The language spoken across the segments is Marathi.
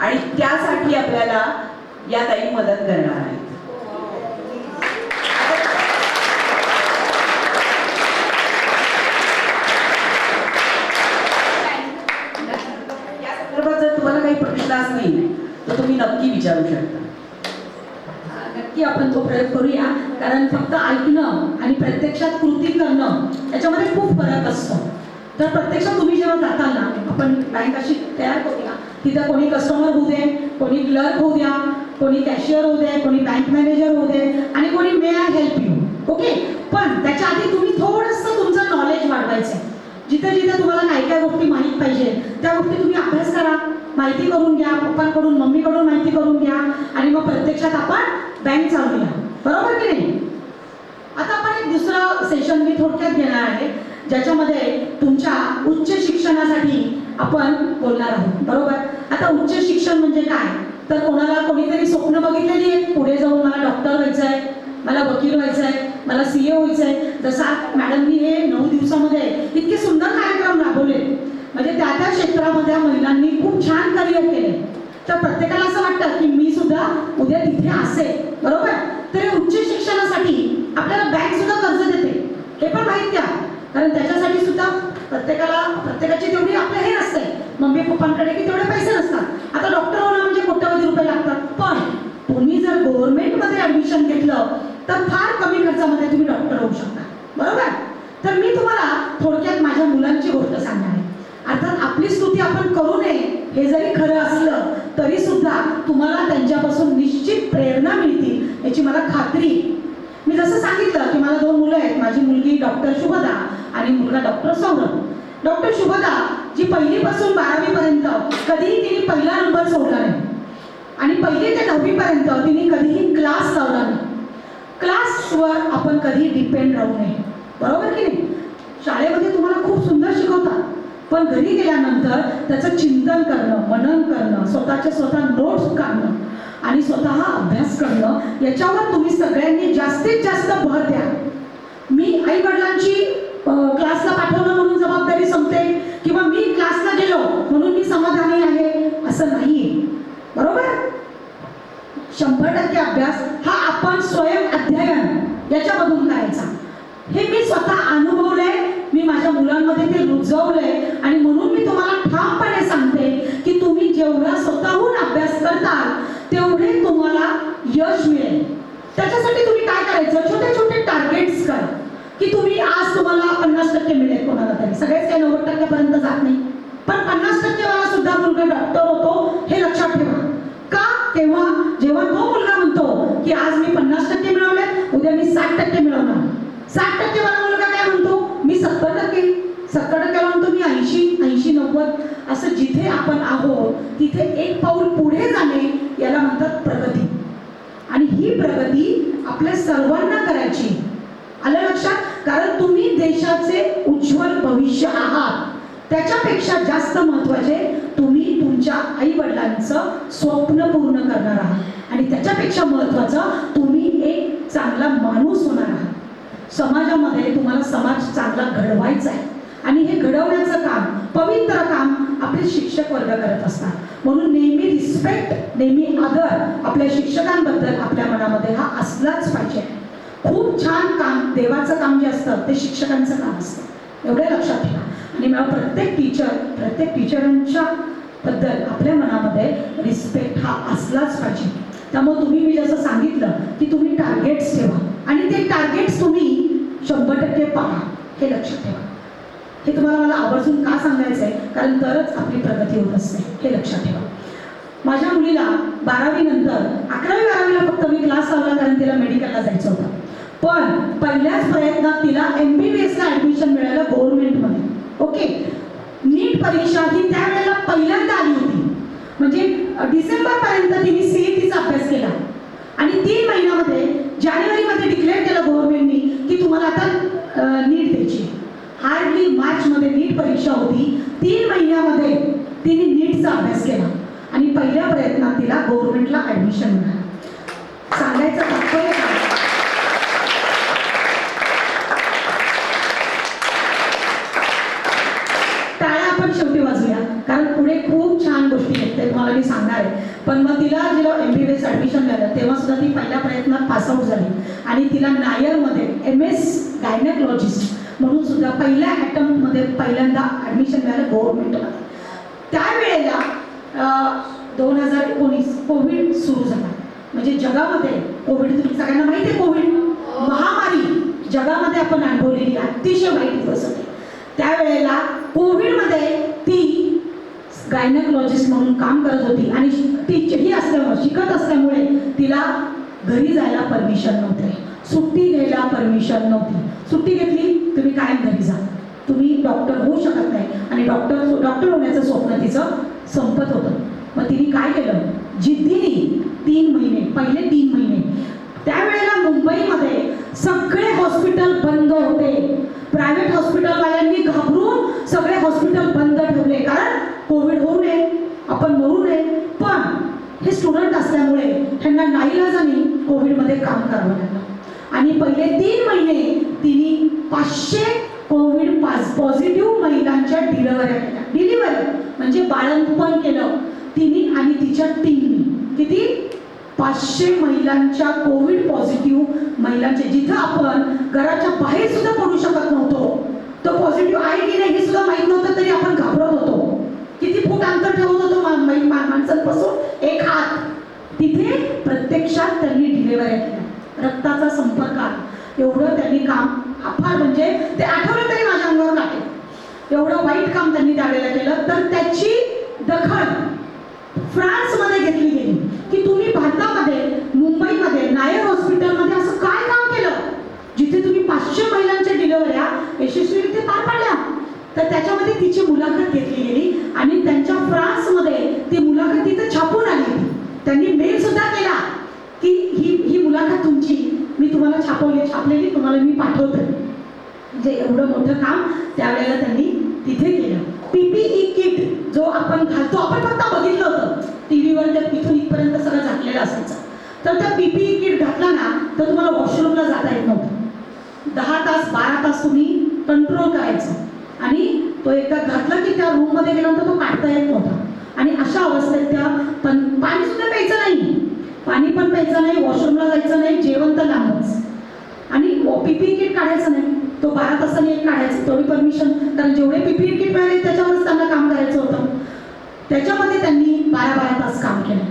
आणि त्यासाठी आपल्याला या ताई मदत करणार आहेत. तुम्हाला काही तर तुम्ही नक्की विचारू शकता. नक्की आपण तो प्रयोग करूया. कारण फक्त ऐकणं आणि प्रत्यक्षात कृती करणं याच्यामध्ये खूप फरक असतो. तर प्रत्यक्षात तुम्ही जेव्हा जाताल ना आपण बँक अशी तयार करूया तिथं कोणी कस्टमर होऊ दे कोणी क्लर्क होऊ द्या कोणी कॅशियर होऊ दे कोणी बँक मॅनेजर होऊ दे आणि कोणी may I help you okay पण त्याच्या आधी तुम्ही थोडंसं तुमचं नॉलेज वाढवायचं आहे. जिथे जिथे तुम्हाला काय काय गोष्टी माहीत पाहिजे त्या गोष्टी तुम्ही अभ्यास करा माहिती करून घ्या पप्पांकडून मम्मीकडून माहिती करून घ्या आणि मग प्रत्यक्षात आपण बँक चालूया बरोबर की नाही? आता आपण एक दुसरं सेशन मी थोडक्यात घेणार आहे. ज्याच्यामध्ये तुमच्या उच्च शिक्षणासाठी आपण बोलणार आहोत. बरोबर? आता उच्च शिक्षण म्हणजे काय? तर कोणाला कोणीतरी स्वप्न बघितलेली आहे पुढे जाऊन मला डॉक्टर व्हायचं आहे मला वकील व्हायचं आहे मला सीए व्हायचं आहे. जसा मॅडमनी हे नऊ दिवसामध्ये इतके सुंदर कार्यक्रम राबवले. म्हणजे त्या त्या क्षेत्रामध्ये महिलांनी खूप छान करिअर केले. तर प्रत्येकाला असं वाटतं की मी सुद्धा उद्या तिथे असे बरोबर? तर उच्च शिक्षणासाठी आपल्याला बँक सुद्धा कर्ज देते. हे पण माहीत घ्या कारण त्याच्यासाठी सुद्धा प्रत्येकाला प्रत्येकाची तेवढी आपलं हे नसते मम्मी पप्पांकडे की तेवढे पैसे नसतात. आता डॉक्टर होणं म्हणजे कोट्यवधी रुपये लागतात. पण तुम्ही जर गव्हर्नमेंटमध्ये ऍडमिशन घेतलं तर फार कमी खर्चामध्ये तुम्ही डॉक्टर होऊ शकता. बरोबर? तर मी तुम्हाला थोडक्यात माझ्या मुलांची गोष्ट सांगणार आहे. अर्थात आपली स्तुती आपण करू नये हे जरी खरं असलं तरी सुद्धा तुम्हाला त्यांच्यापासून निश्चित प्रेरणा मिळतील याची मला खात्री मी जसं सांग मला दोन मुलं आहेत. माझी मुलगी डॉक्टर शुभदा आणि मुलगा डॉक्टर सौरभ. डॉक्टर शुभदा जी पहिलीपासून बारावीपर्यंत कधीही तिने पहिला नंबर सोडला नाही. आणि पहिली ते दहावीपर्यंत तिने कधीही क्लास लावला नाही. क्लासवर आपण कधी डिपेंड राहू नये. बरोबर की नाही? शाळेमध्ये तुम्हाला खूप सुंदर शिकवतात. पण घरी गेल्यानंतर त्याचं चिंतन करणं मनन करणं स्वतःच्या स्वतः नोट्स काढणं आणि स्वतः अभ्यास करणं याच्यावर तुम्ही सगळ्यांनी जास्तीत जास्त भर द्या. मी आई वडिलांची क्लासला पाठवणं म्हणून जबाबदारी संपते किंवा मी क्लासला गेलो म्हणून मी समाधानी आहे असं नाहीये. बरोबर? शंभर टक्के अभ्यास हा आपण स्वयं अध्ययन याच्यामधून करायचा. हे मी स्वतः अनुभवलंय मी माझ्या मुलांमध्ये ते रुजवलंय आणि म्हणून मी तुम्हाला ठामपणे सांगते की तुम्ही जेवढा स्वतःहून अभ्यास करताल तेवढे तुम्हाला यश मिळेल. त्याच्यासाठी तुम्ही काय करायचं? छोटे छोटे टार्गेट्स करा. की तुम्ही आज तुम्हाला पन्नास टक्के मिळेल कोणाला तरी. सगळेच काही नव्वद टक्क्यापर्यंत जात नाही. पण पन्नास टक्के वाला सुद्धा मुलगा डॉक्टर होतो हे लक्षात ठेवा. का? तेव्हा जेव्हा तो मुलगा म्हणतो की आज मी पन्नास टक्के मिळवले उद्या मी साठ टक्के मिळवणार. साठ टक्केवाला मुलगा टक्के सत्तर तुम्ही ऐंशी ऐंशी नव्वद असं जिथे आपण आहोत तिथे एक पाऊल पुढे जाणे याला म्हणतात प्रगती. आणि ही प्रगती आपल्या सर्वांना करायची. आलं लक्षात? कारण तुम्ही देशाचे उज्ज्वल भविष्य आहात. त्याच्यापेक्षा जास्त महत्त्वाचे तुम्ही तुमच्या आई वडिलांचं स्वप्न पूर्ण करणार आहात. आणि त्याच्यापेक्षा महत्वाचं तुम्ही एक चांगला माणूस होणार आहात. समाजामध्ये तुम्हाला समाज चांगला घडवायचा आहे. आणि हे घडवण्याचं काम पवित्र काम आपले शिक्षक वर्ग करत असतात. म्हणून नेहमी रिस्पेक्ट नेहमी आदर आपल्या शिक्षकांबद्दल आपल्या मनामध्ये हा असलाच पाहिजे. खूप छान काम देवाचं काम जे असतं ते शिक्षकांचं काम असतं. एवढे लक्षात ठेवा. आणि मला प्रत्येक टीचर प्रत्येक टीचरांच्या बद्दल आपल्या मनामध्ये रिस्पेक्ट हा असलाच पाहिजे. त्यामुळे तुम्ही मी जसं सांगितलं की तुम्ही टार्गेट्स ठेवा. आणि ते टार्गेट्स तुम्ही शंभर टक्के पहा. हे लक्षात ठेवा. तुम्हाला मला आवर्जून का सांगायचं आहे कारण तरच आपली प्रगती होत असते. हे लक्षात ठेवा. माझ्या मुलीला बारावी नंतर अकरावी बारावीला फक्त मी क्लास लावला कारण तिला मेडिकलला जायचं होतं. पण पहिल्याच प्रयत्नात तिला एम बी बी एसला ॲडमिशन मिळालं गव्हर्नमेंटमध्ये ओके नीट परीक्षा ही त्यावेळेला पहिल्यांदा आली होती. म्हणजे डिसेंबरपर्यंत तिने सी ई टीचा अभ्यास केला आणि तीन महिन्यामध्ये जानेवारीमध्ये डिक्लेअर केलं गव्हर्नमेंटनी की तुम्हाला आता नीट द्यायची हार्डली मार्चमध्ये नीट परीक्षा होती. तीन महिन्यामध्ये तिने नीटचा अभ्यास केला. आणि पहिल्या प्रयत्नात तिला गव्हर्नमेंटला ॲडमिशन मिळालं. सांगायचं तात्पर्य टाळ्या आपण शेवटी वाजूया कारण पुढे खूप छान गोष्टी आहेत ते तुम्हाला मी सांगणार आहे. पण मग तिला जेव्हा M B B S admission मिळालं तेव्हा सुद्धा ती पहिल्या प्रयत्नात पासआउट झाली. आणि तिला नायरमध्ये एम एस गायनेकॉलॉजिस्ट म्हणून सुद्धा पहिल्या अटेम्प्टमध्ये मध्ये ॲडमिशन मिळालं गव्हर्नमेंटमध्ये त्यावेळेला दोन हजार एकोणीस कोविड सुरू झाला. म्हणजे जगामध्ये कोविड तुम्ही सगळ्यांना माहिती आहे कोविड महामारी जगामध्ये आपण अनुभवलेली अतिशय वाईट दिवस होते. त्यावेळेला कोविडमध्ये ती गायनकॉलॉजिस्ट म्हणून काम करत होती आणि ती ही असल्यामुळे शिकत असल्यामुळे तिला घरी जायला परमिशन नव्हते. सुट्टी घ्यायला परमिशन नव्हती. सुट्टी घेतली तुम्ही कायम घरी जा. तुम्ही डॉक्टर होऊ शकत नाही. आणि डॉक्टर डॉक्टर होण्याचं स्वप्न तिचं संपत होतं. मग तिने काय केलं? जिद्दीने तीन महिने पहिले तीन महिने त्यावेळेला मुंबईमध्ये सगळे हॉस्पिटल बंद होते. प्रायव्हेट हॉस्पिटलवाल्यांनी घाबरून सगळे हॉस्पिटल बंद ठेवले. कारण कोविड होऊ नये आपण मरू नये. पण हे स्टुडंट असल्यामुळे त्यांना नाईलाजाने कोविडमध्ये काम करावं लागलं. आणि पहिले तीन महिने तिने पाचशे पॉझिटिव्ह महिलांच्या डिलिव्हऱ्या केल्या डिलिव्हरी म्हणजे बाळंतपण केलं. तिने आणि तिच्या टीमनी किती? पाचशे महिलांच्या कोविड पॉझिटिव्ह महिलांचे. जिथं आपण घराच्या बाहेर सुद्धा पडू शकत नव्हतो. तो पॉझिटिव्ह आहे की नाही हे सुद्धा माहीत नव्हतं तरी आपण घाबरत होतो. किती फूट अंतर ठेवत होतो माणसांपासून? एक हात. तिथे प्रत्यक्षात त्यांनी डिलिव्हरी केल्या रक्ताचा संपर्क आला एवढं त्यांनी काम फार म्हणजे ते आठवलं तरी माझ्या अंगावर काटे एवढं वाईट काम त्यांनी त्यावेळेला केलं तर त्याची दखल फ्रान्समध्ये घेतली गेली. की तुम्ही भारतामध्ये मुंबईमध्ये नायर हॉस्पिटलमध्ये असं काय काम केलं? जिथे तुम्ही पाचशे महिलांच्या डिलिव्हऱ्या यशस्वीरित्या पार पाडल्या. तर त्याच्यामध्ये तिची मुलाखत घेतली गेली आणि त्यांच्या फ्रान्समध्ये ती मुलाखत तिथं छापून आली. त्यांनी मेल सुद्धा केला की ही ही मुलाखत तुमची मी तुम्हाला छापवली छापलेली तुम्हाला मी पाठवते म्हणजे एवढं मोठं काम त्यावेळेला त्यांनी तिथे केलं पीपीई किट जो आपण घालतो आपण फक्त बघितलं होतं. टी व्हीवर त्या तिथून इथपर्यंत सगळं झाकलेलं असायचं. तर त्या पीपीई किट घातला ना तर तुम्हाला वॉशरूमला जाता येत नव्हतं. दहा तास बारा तास तुम्ही कंट्रोल करायचं. आणि तो एकदा घातला की त्या रूममध्ये गेल्यानंतर तो काढता येत नव्हता. आणि अशा अवस्थेत त्या पण पाणी सुद्धा प्यायचं नाही. पाणी पण प्यायचं नाही वॉशरूमला जायचं नाही जेवण तर लांबच. आणि पीपी किट काढायचं नाही. तो बारा तासांनी एक काढायचं तेवढी परमिशन कारण जेवढे पीपीई किट मिळाले त्याच्यावरच त्यांना काम करायचं होतं. त्याच्यामध्ये त्यांनी बारा बारा तास काम केलं.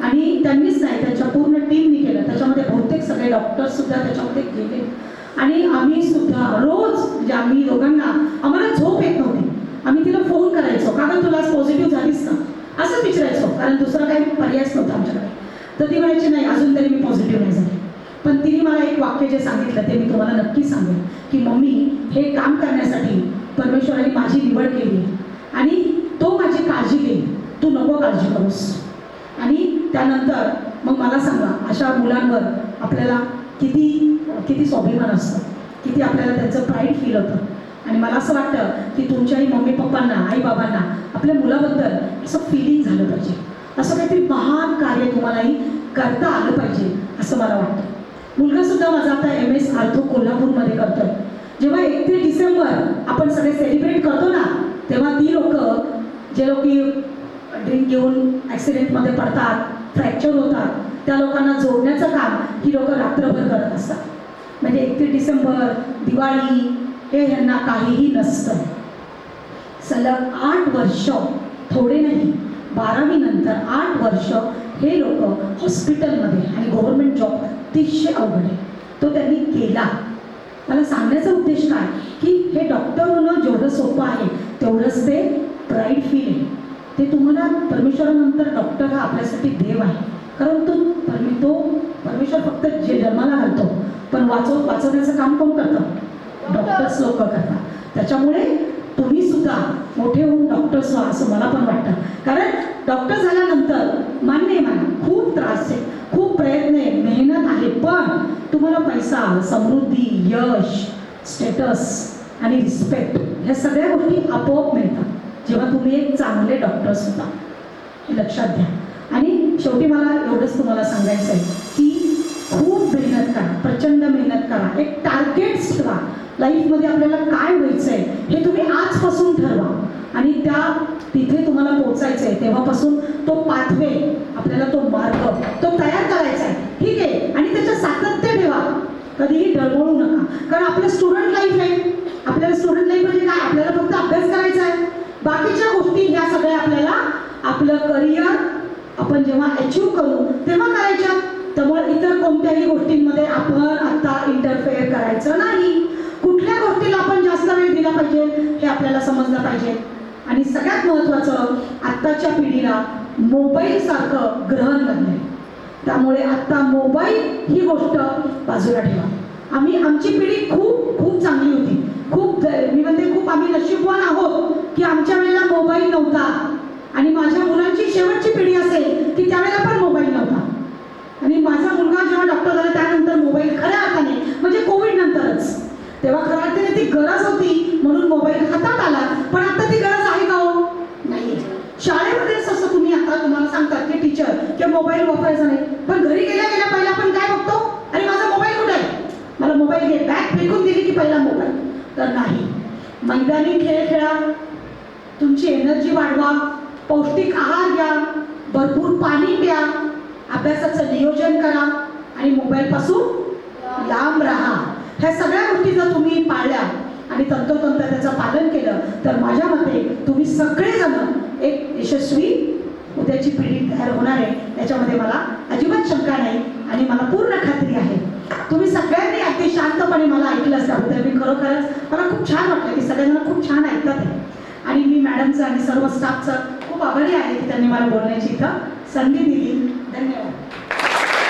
आणि त्यांनीच नाही त्यांच्या पूर्ण टीमनी केलं. त्याच्यामध्ये बहुतेक सगळे डॉक्टर्ससुद्धा त्याच्यामध्ये गेले. आणि आम्ही सुद्धा रोज म्हणजे आम्ही दोघांना आम्हाला झोप येत नव्हती. आम्ही तिला फोन करायचो. कारण तुला पॉझिटिव्ह झालीस ना असंच विचारायचो. कारण दुसरा काही पर्यायच नव्हता आमच्याकडे. तर ती म्हणायची नाही अजून तरी मी पॉझिटिव्ह नाही झाली. पण तिने मला एक वाक्य जे सांगितलं ते मी तुम्हाला नक्की सांगेन की मम्मी हे काम करण्यासाठी परमेश्वराने माझी निवड केली आणि तो माझी काळजी घेईल. तू नको काळजी करूस. आणि त्यानंतर मग मला सांगा अशा मुलांवर आपल्याला किती किती स्वाभिमान असतं किती आपल्याला त्यांचं प्राईड फील होतं. आणि मला असं वाटतं की तुमच्याही मम्मी पप्पांना आई बाबांना आपल्या मुलाबद्दल असं फिलिंग झालं पाहिजे. असं काहीतरी महान कार्य तुम्हालाही करता आलं पाहिजे असं मला वाटतं. मुलगा सुद्धा माझा आता एम एस आर्थो कोल्हापूरमध्ये करतोय. जेव्हा एकतीस डिसेंबर आपण सगळे सेलिब्रेट करतो ना तेव्हा ती लोक जे लोक ड्रिंक घेऊन ॲक्सिडेंटमध्ये पडतात फ्रॅक्चर होतात त्या लोकांना जोडण्याचं काम ही लोक रात्रभर करत असतात. म्हणजे एकतीस डिसेंबर दिवाळी हे ह्यांना काहीही नसतं. सलग आठ वर्ष थोडे नाही बारावी नंतर आठ वर्ष हे लोक हॉस्पिटलमध्ये आणि गव्हर्नमेंट जॉब अतिशय अवघड आहे. तो त्यांनी केला. मला सांगण्याचा उद्देश काय? की हे डॉक्टर होणं जेवढं सोपं आहे तेवढंच ते प्राईड फील आहे. ते तुम्हाला परमेश्वरानंतर डॉक्टर हा आपल्यासाठी देव आहे. कारण तो परमे तो परमेश्वर फक्त जे जन्माला घालतो पण वाचव वाचवण्याचं काम कोण करतं? डॉक्टर्स लोक करतात. त्याच्यामुळे तुम्ही सुद्धा मोठे होऊन डॉक्टर्स व्हा असं मला पण वाटतं. कारण डॉक्टर झाल्यानंतर मान्य आहे मला खूप त्रास आहे खूप प्रयत्न आहे मेहनत आहे पण तुम्हाला पैसा समृद्धी यश स्टेटस आणि रिस्पेक्ट ह्या सगळ्या गोष्टी आपोआप मिळतात. जेव्हा तुम्ही एक चांगले डॉक्टर्स होता हे लक्षात घ्या. आणि शेवटी मला एवढंच तुम्हाला सांगायचं आहे की खूप मेहनत करा प्रचंड मेहनत करा एक टार्गेट्स ठेवा. लाईफमध्ये आपल्याला काय व्हायचं आहे हे तुम्ही आजपासून ठरवा. आणि त्या तिथे तुम्हाला पोहोचायचं आहे तेव्हापासून तो पाथवे आपल्याला तो मार्ग तो तयार करायचा आहे ठीक आहे? आणि त्याचं सातत्य ठेवा. कधीही डळबळू नका. कारण आपलं स्टुडंट लाईफ आहे. आपल्याला स्टुडंट लाईफ म्हणजे काय? आपल्याला फक्त अभ्यास करायचा आहे बाकीच्या गोष्टी ह्या सगळ्या आपल्याला आपलं करिअर आपण जेव्हा अचीव करू तेव्हा करायच्या. त्यामुळे इतर कोणत्याही गोष्टींमध्ये आपण आता इंटरफेअर करायचं नाही. कुठल्या गोष्टीला आपण जास्त वेळ दिला पाहिजे हे आपल्याला समजलं पाहिजे. आणि सगळ्यात महत्त्वाचं आत्ताच्या पिढीला मोबाईल सारखं ग्रहण लागलंय त्यामुळे आता मोबाईल ही गोष्ट बाजूला ठेवा. आम्ही आमची पिढी खूप खूप चांगली होती. खूप मी म्हणते खूप आम्ही नशीबवान आहोत की आमच्या वेळेला मोबाईल नव्हता. आणि माझ्या मुलांची शेवटची पिढी असेल की त्यावेळेला पण मोबाईल नव्हता. आणि माझा मुलगा जेव्हा डॉक्टर झाला त्यानंतर मोबाईल खऱ्या अर्थाने म्हणजे कोविड नंतरच. तेव्हा खऱ्या अर्थाने ती गरज होती म्हणून मोबाईल हातात आला. पण आता ती गरज मोबाईल वापरायचा नाही. पण घरी गेल्या गेल्या पहिला आपण काय बघतो? अरे माझा मोबाईल कुठे आहे? मला मोबाईल घे. बॅग फेकून दिली की पहिला मोबाईल. तर नाही. मैदानी खेळ खेळा. तुमची एनर्जी वाढवा. पौष्टिक आहार घ्या. भरपूर पाणी प्या. अभ्यासाचं नियोजन करा. आणि मोबाईलपासून लांब राहा. ह्या सगळ्या गोष्टी जर तुम्ही पाळल्या आणि तंतोतंत त्याचं पालन केलं तर माझ्या मते तुम्ही सगळेजण एक यशस्वी उद्याची पिढी तयार होणार आहे. त्याच्यामध्ये मला अजिबात शंका नाही आणि मला पूर्ण खात्री आहे. तुम्ही सगळ्यांनी अगदी शांतपणे मला ऐकलं त्याबद्दल मी खरोखरच मला खूप छान वाटलं. की सगळ्यांना खूप छान ऐकतात. आहे आणि मी मॅडमचं आणि सर्व स्टाफचं खूप आभारी आहे की त्यांनी मला बोलण्याची इथं संधी दिली. धन्यवाद.